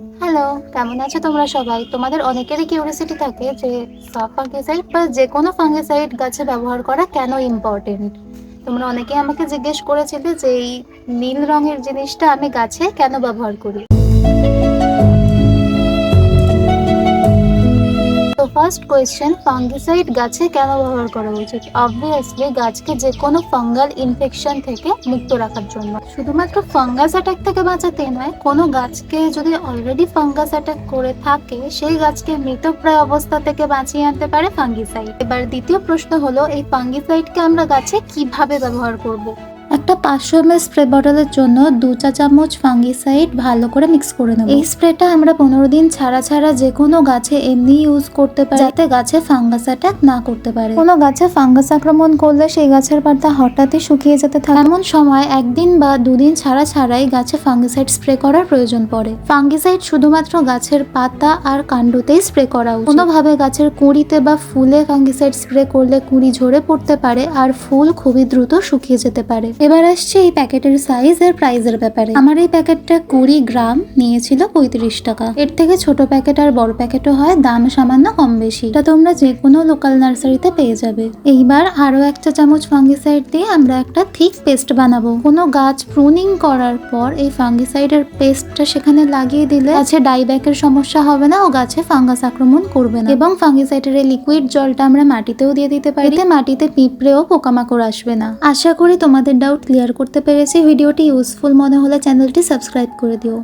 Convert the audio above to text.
Hello কেমন আছো তোমরা সবাই? তোমাদের অনেকেরই কিউরিয়াসিটি থাকে যে সব ফাঙ্গিসাইড বা যে কোনো ফাঙ্গিসাইড গাছে ব্যবহার করা কেন ইম্পর্টেন্ট তোমরা অনেকে আমাকে জিজ্ঞেস করেছিলে যে এই নীল রঙের জিনিসটা আমি গাছে কেন ব্যবহার করি? ফার্স্ট কোয়েশ্চেন ফাঙ্গিসাইড গাছে কেন ব্যবহার করা উচিত? অবভিয়াসলি গাছকে যে কোনো ফাঙ্গাল ইনফেকশন থেকে মুক্ত রাখার জন্য। শুধুমাত্র ফাঙ্গাস অ্যাটাক থেকে বাঁচাতে নয়, কোনো গাছকে যদি অলরেডি ফাঙ্গাস অ্যাটাক করে থাকে, সেই গাছকে মৃতপ্রায় অবস্থা থেকে বাঁচিয়ে আনতে পারে ফাঙ্গিসাইড এবার দ্বিতীয় প্রশ্ন হলো, এই ফাঙ্গিসাইডকে আমরা গাছে কীভাবে ব্যবহার করব? একটা পাঁচশো এম স্প্রে বটলের জন্য দু চা চামচ ফাঙ্গিসাইড ভালো করে মিক্স করে নেব। এই স্প্রেটা আমরা পনেরো দিন ছাড়া ছাড়া যে কোনো গাছে এমনি ইউজ করতে পারি, যাতে গাছে ফাঙ্গাস অ্যাটাক না করতে পারে। কোনো গাছে ফাঙ্গাস আক্রমণ করলে সেই গাছের পাতা হঠাৎই শুকিয়ে যেতে থাকে। এমন সময় একদিন বা দুদিন ছাড়া ছাড়াই গাছে ফাঙ্গিসাইড স্প্রে করার প্রয়োজন পড়ে। ফাঙ্গিসাইড শুধুমাত্র গাছের পাতা আর কাণ্ডতেই স্প্রে করা উচিত। কোনোভাবে গাছের কুঁড়িতে বা ফুলে ফাঙ্গিসাইড স্প্রে করলে কুঁড়ি ঝরে পড়তে পারে আর ফুল খুবই দ্রুত শুকিয়ে যেতে পারে। এবার আসছে এই প্যাকেটের সাইজ আর প্রাইসের ব্যাপারে। আমার এই প্যাকেটটা কুড়ি গ্রাম নিয়েছিল পঁয়ত্রিশ টাকা। এর থেকে ছোট প্যাকেট আর বড় প্যাকেটও হয়, দাম সামান্য কম বেশি। এটা তোমরা যে কোনো লোকাল নার্সারিতে পেয়ে যাবে। এইবার আরও একটা চামচ ফাঙ্গিসাইড দিয়ে আমরা একটা থিক পেস্ট বানাবো। কোনো গাছ প্রুনিং করার পর এই ফাঙ্গিসাইডের পেস্টটা সেখানে লাগিয়ে দিলে গাছে ডাইব্যাকের সমস্যা হবে না ও গাছে ফাঙ্গাস আক্রমণ করবে না। এবং ফাঙ্গিসাইডের এই লিকুইড জলটা আমরা মাটিতেও দিয়ে দিতে পারি। মাটিতে পিঁপড়েও পোকামাকড় আসবে না। আশা করি তোমাদের ডাউট ক্লিয়ার করতে পেরেছি। ভিডিওটি ইউজফুল মনে হলে চ্যানেলটি সাবস্ক্রাইব করে দিও।